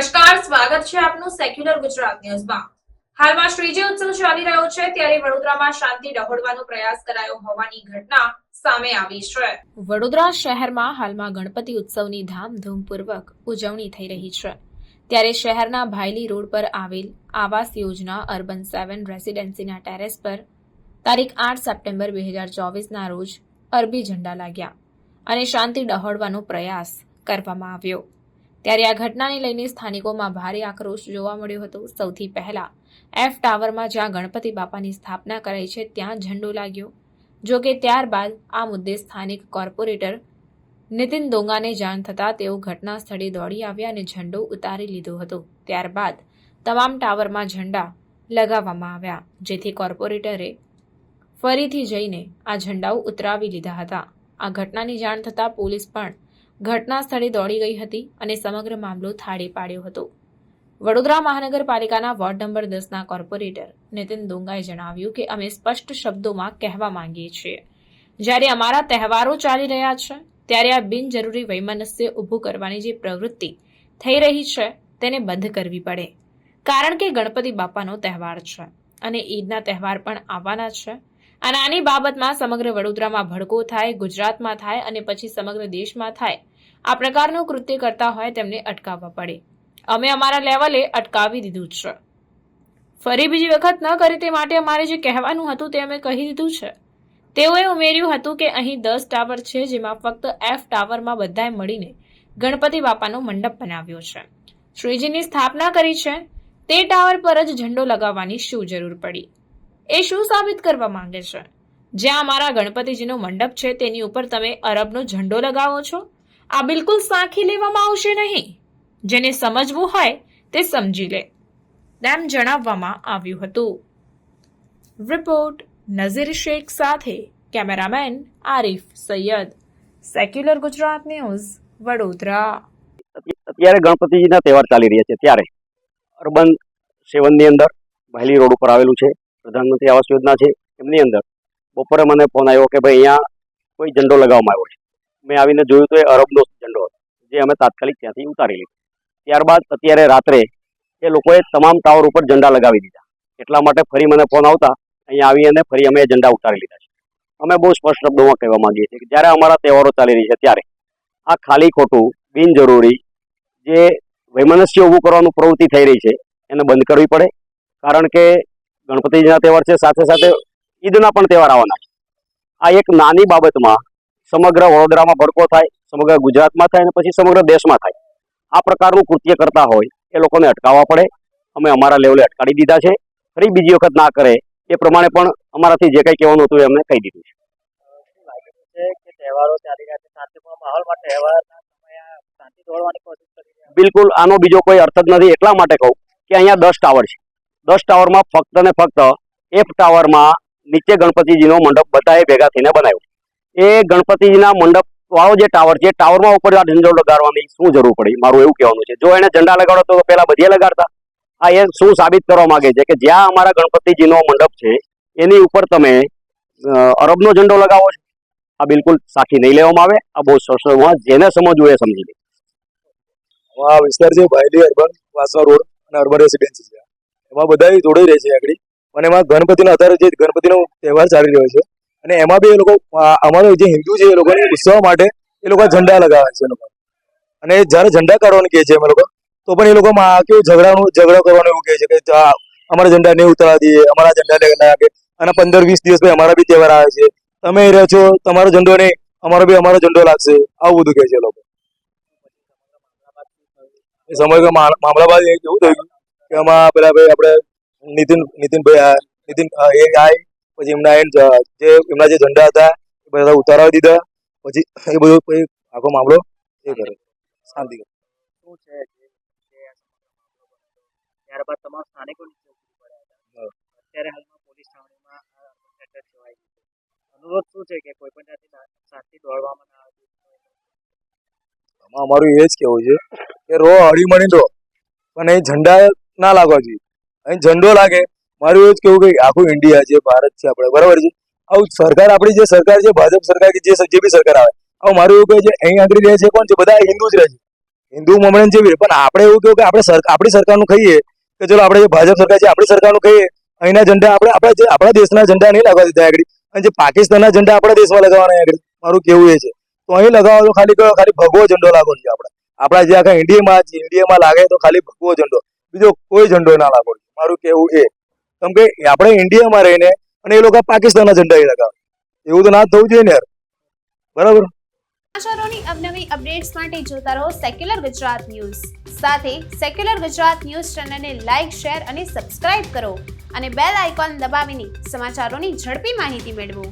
નમસ્કાર, સ્વાગત છે આપનું સેક્યુલર ગુજરાત ન્યૂઝમાં. હાલમાં શ્રીજી ઉત્સવ ચાલી રહ્યો છે, ત્યારે વડોદરામાં શાંતિ ડહોળવાનો પ્રયાસ કરાયો હોવાની ઘટના સામે આવી છે. વડોદરા શહેરમાં હાલમાં ગણપતિ ઉત્સવની ધામધૂમપૂર્વક ઉજવણી થઈ રહી છે. ત્યારે શહેરના ભાયલી રોડ પર આવેલ આવાસ યોજના અર્બન સેવન રેસિડેન્સીના ટેરેસ પર તારીખ આઠ સપ્ટેમ્બર બે હજાર ચોવીસના રોજ અરબી ઝંડા લાગ્યા અને શાંતિ ડહોળવાનો પ્રયાસ કરવામાં આવ્યો. ત્યારે આ ઘટનાને લઈને સ્થાનિકોમાં ભારે આક્રોશ જોવા મળ્યો હતો. સૌથી પહેલા એફ ટાવરમાં જ્યાં ગણપતિ બાપાની સ્થાપના કરાઈ છે, ત્યાં ઝંડો લાગ્યો. જો કે ત્યારબાદ આ મુદ્દે સ્થાનિક કોર્પોરેટર નીતિન દોંગાને જાણ થતાં તેઓ ઘટના સ્થળે દોડી આવ્યા અને ઝંડો ઉતારી લીધો હતો. ત્યારબાદ તમામ ટાવરમાં ઝંડા લગાવવામાં આવ્યા, જેથી કોર્પોરેટરે ફરીથી જઈને આ ઝંડાઓ ઉતરાવી લીધા હતા. આ ઘટનાની જાણ થતાં પોલીસ પણ ઘટના સ્થળે દોડી ગઈ હતી અને સમગ્ર મામલો થાળે પાડ્યો હતો. વડોદરા મહાનગરપાલિકાના વોર્ડ નંબર દસના કોર્પોરેટર નીતિન દોંગાએ જણાવ્યું કે અમે સ્પષ્ટ શબ્દોમાં કહેવા માંગીએ છીએ. જ્યારે અમારા તહેવારો ચાલી રહ્યા છે, ત્યારે આ બિનજરૂરી વૈમનસ્ય ઊભું કરવાની જે પ્રવૃત્તિ થઈ રહી છે, તેને બંધ કરવી પડે. કારણ કે ગણપતિ બાપાનો તહેવાર છે અને ઈદના તહેવાર પણ આવવાના છે. આ નાની બાબતમાં સમગ્ર વડોદરામાં ભડકો થાય, ગુજરાતમાં થાય અને પછી સમગ્ર દેશમાં થાય આ પ્રકારનું કૃત્ય કરતા હોય તેમને અટકાવવા પડે. અમે અમારા લેવલે અટકાવી દીધું છે. ફરી બીજી વખત ન કરે તે માટે અમારે જે કહેવાનું હતું તે અમે કહી દીધું છે. તેઓએ ઉમેર્યું હતું કે અહીં દસ ટાવર છે જેમાં ફક્ત એફ ટાવરમાં બધાએ મળીને ગણપતિ બાપાનો મંડપ બનાવ્યો છે. શ્રીજીની સ્થાપના કરી છે. તે ટાવર પર જ ઝંડો લગાવવાની શું જરૂર પડી? એ શું સાબિત કરવા માંગે છે? જ્યાં અમારા ગણપતિજીનો મંડપ છે તેની ઉપર તમે અરબનો ઝંડો લગાવો છો? આ બિલકુલ સાંખી લેવામાં આવશે નહીં. જેને સમજવું હોય તે સમજી લે. તેમ જણાવવામાં આવ્યું હતું. રિપોર્ટ નઝીર શેખ સાથે cameraman Arif Sayyed. Secular Gujarat news, Vadodara. અત્યારે ગણપતિજીના તહેવાર ચાલી રહ્યા છે. ત્યારે અર્બન સેવનની અંદર વહેલી રોડ ઉપર આવેલું છે. પ્રધાનમંત્રી આવાસ યોજના છે. એમની અંદર બપોરે મને ફોન આવ્યો કે ભાઈ અહીંયા કોઈ ઝંડો લગાવવામાં આવ્યો છે. મેં આવીને જોયું તો એ અરબનો ઝંડો હતો, જે અમે તાત્કાલિક ત્યાંથી ઉતારી લીધો ત્યારબાદ અત્યારે રાત્રે એ લોકોએ તમામ ટાવર ઉપર ઝંડા લગાવી દીધા. એટલા માટે ફરી મને ફોન આવતા, અહીંયા આવી અને ફરી અમે ઝંડા ઉતારી લીધા છે. અમે બહુ સ્પષ્ટ શબ્દોમાં કહેવા માંગીએ છીએ કે જ્યારે અમારા તહેવારો ચાલી રહી છે, ત્યારે આ ખાલી ખોટું, બિનજરૂરી જે વૈમનસ્ય ઊભું કરવાનું પ્રવૃત્તિ થઈ રહી છે, એને બંધ કરવી પડે. કારણ કે ગણપતિજીના તહેવાર છે, સાથે સાથે ઈદના પણ તહેવાર આવવાના છે. આ એક નાની બાબતમાં સમગ્ર વડોદરામાં ભડકો થાય, સમગ્ર ગુજરાતમાં થાય અને પછી સમગ્ર દેશમાં થાય. આ પ્રકારનું કૃત્ય કરતા હોય એ લોકોને અટકાવવા પડે. અમે અમારા લેવલે અટકાવી દીધા છે. ફરી બીજી વખત ના કરે એ પ્રમાણે પણ અમારાથી જે કંઈ કહેવાનું હતું એ અમને કહી દીધું છે. બિલકુલ, આનો બીજો કોઈ અર્થ જ નથી. એટલા માટે કહું કે અહીંયા દસ ટાવર છે. દસ ટાવરમાં ફક્ત ને ફક્ત એફ ટાવરમાં નીચે ગણપતિજીનો મંડપ બધાએ ભેગા થઈને બનાવ્યો એ ગણપતિજીના મંડપ વાળો જે ટાવર છે ટાવરમાં ઉપર ઝંડો લગાડવાની શું જરૂર પડી? મારું એવું કહેવાનું છે. જો એને ઝંડા લગાડો તો પેલા બધી લગાડતા. આ એ શું સાબિત કરવા માંગે છે કે જ્યાં અમારા ગણપતિજીનો મંડપ છે, એની ઉપર તમે અરબનો ઝંડો લગાવો છો. આ બિલકુલ સાખી નહીં લેવામાં આવે. આ બહુ સરસમાં જેને સમજવું એ સમજી લે. આ વિસ્તાર છે ભાયલી અર્બન વાસવા રોડ અને અર્બન રેસિડેન્સી છે. એમાં બધા જોડાઈ રહે છે આગળ. અને એમાં ગણપતિનો અત્યારે જે ગણપતિનો તહેવાર ચાલી રહ્યો છે અને એમાં બી એ લોકો અમારો જે હિન્દુ છે એ લોકોને ઉત્સવ માટે એ લોકો ઝંડા લગાવે છે લોકો. અને જ્યારે ઝંડા કાઢવાનું કહે છે અમે લોકો, તો પણ એ લોકો કેવું ઝઘડાનું, ઝઘડો કરવાનું એવું કહે છે કે અમારા ઝંડા નહીં ઉતારવા દઈએ, અમારા ઝંડા લઈ લાગે. અને પંદર, વીસ દિવસ પછી અમારા બી તહેવાર આવે છે. તમે રહો છો, તમારો ઝંડો નહીં, અમારો બી, અમારો ઝંડો લાગશે, આવું બધું કહે છે એ લોકો. એ સમય મામલા બાદ એવું થયું કે આમાં પેલા ભાઈ આપણે નીતિન, નીતિનભાઈ નીતિન એ આય પછી એમના એન જે એમના જે ઝંડા હતા એ બધા ઉતારાવી દીધા. પછી એ બધું પછી આખો મામલો એ કરે. શાંતિ કરે. શું છે. ત્યારબાદ તમામ સ્થાનિકો. અત્યારે હાલમાં પોલીસ છાવણીમાં અનુરોધ શું છે કે કોઈ પણ જાતની શાંતિ દોડવામાં ના આવે? આમાં અમારું એ જ કેવું છે કે રો હળી મળીને રો પણ એ ઝંડા ના લાગવા જોઈએ. અહીં ઝંડો લાગે મારું એ જ કેવું કે આખું ઇન્ડિયા છે, ભારત છે આપણે, બરાબર છે? આવું સરકાર, આપણી જે સરકાર છે, ભાજપ સરકાર કે જે બી સરકાર આવે, આવું મારું એવું કહે છે, અહીં આગળ રહે છે કોણ છે? બધા હિન્દુ જ રહે છે. હિન્દુ મમણ જેવી, પણ આપણે એવું કહ્યું કે આપણે આપણી સરકારનું ખાઈએ કે ચલો આપણે જે ભાજપ સરકાર છે, આપણી સરકારનું ખાઈએ અહીંના ઝંડા આપણે, આપણા જે, આપણા દેશના ઝંડા નહીં લગાવવા દીધા આગળ. અને જે પાકિસ્તાનના ઝંડા આપણા દેશમાં લગાવવાના આગળ. મારું કેવું એ છે. તો અહીં લગાવવા તો ખાલી ખાલી ભગવો ઝંડો લાગવો જોઈએ આપણે. આપણા જે આખા ઇન્ડિયામાં ઇન્ડિયામાં લાગે તો ખાલી ભગવો ઝંડો. બીજો કોઈ ઝંડો ના લાગવો મારું કેવું એ. કેમ કે આપણે ઇન્ડિયામાં રહીને અને એ લોકો પાકિસ્તાનના ઝંડા લગાવે એવું તો ના થવું જોઈએ ને યાર. બરાબર? સમાચારોની અવનવી અપડેટ્સ માટે જોતા રહો સેક્યુલર ગુજરાત ન્યૂઝ સાથે સેક્યુલર ગુજરાત ન્યૂઝ ચેનલને લાઇક શેર અને સબસ્ક્રાઇબ કરો અને બેલ આઇકોન દબાવીને સમાચારોની ઝડપી માહિતી મેળવો.